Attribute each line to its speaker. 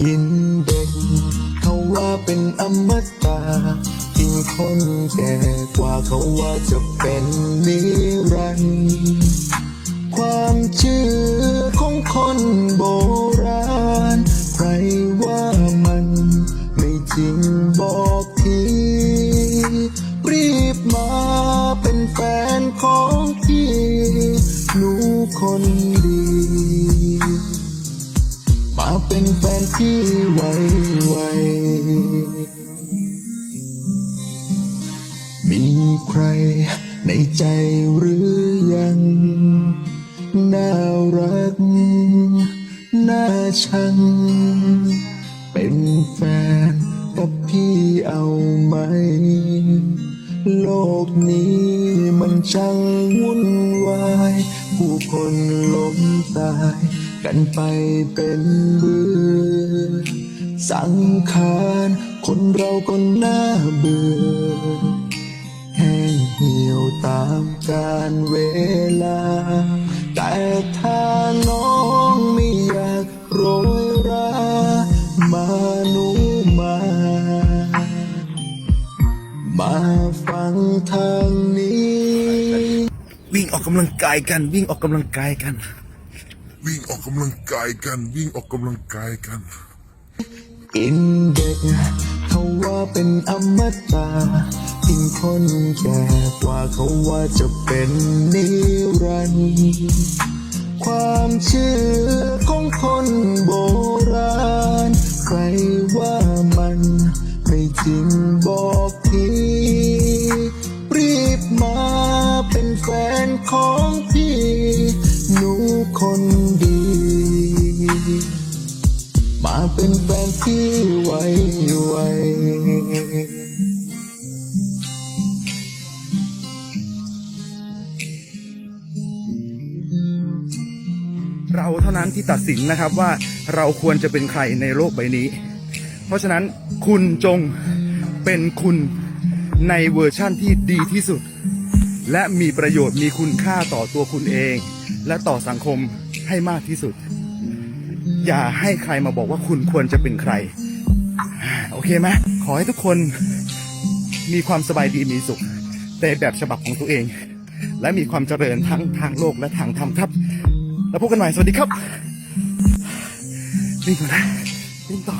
Speaker 1: กินเด็ก เขาว่าเป็นอมตะกินคนแก่กว่าเขาว่าจะเป็นนิรันดร์ความเชื่อของคนโบราณ ใครว่ามันไม่จริงบอกทีรีบมาเป็นแฟนของพี่หนูคน ไวไวมีใครในใจหรือยัง น่ารัก น่าชัง เป็นแฟนกับพี่เอาไหม โลกนี้มันช่างวุ่นวาย ผู้คนล้มตาย กันไปเป็นเบือสังขารคนเราก็น่าเบื่อแห้งเหี่ยวตามกาลเวลา แต่ถ้าน้องไม่อยากโรยรามาหนูมา มาฟังทางนี้
Speaker 2: วิ่งออกกำลังกายกัน วิ่งออกกำลังกายกัน
Speaker 3: วิ่งออกกำลังกายกัน วิ่งออกกำลังกายกัน
Speaker 1: กินเด็กเขาว่าเป็นอมตะกินคนแก่กว่าเขาว่าจะเป็นนิรันดร์ความเชื่อของคนโบราณ ใครว่ามันไม่จริงบอกที คนดี มาเป็นแฟนพี่ไวไว
Speaker 2: เราเท่านั้นที่ตัดสินนะครับว่าเราควรจะเป็นใครในโลกใบนี้ เพราะฉะนั้นคุณจงเป็นคุณในเวอร์ชั่นที่ดีที่สุด และมีประโยชน์มีคุณค่าต่อตัวคุณเอง และต่อสังคมให้มากที่สุด อย่าให้ใครมาบอกว่าคุณควรจะเป็นใคร โอเคไหมขอให้ทุกคนมีความสบายดีมีสุขในแบบฉบับของตัวเอง และมีความเจริญทั้งทางโลกและทางธรรมครับ แล้วพบกันใหม่สวัสดีครับวิ่งก่อนนะวิ่งต่อ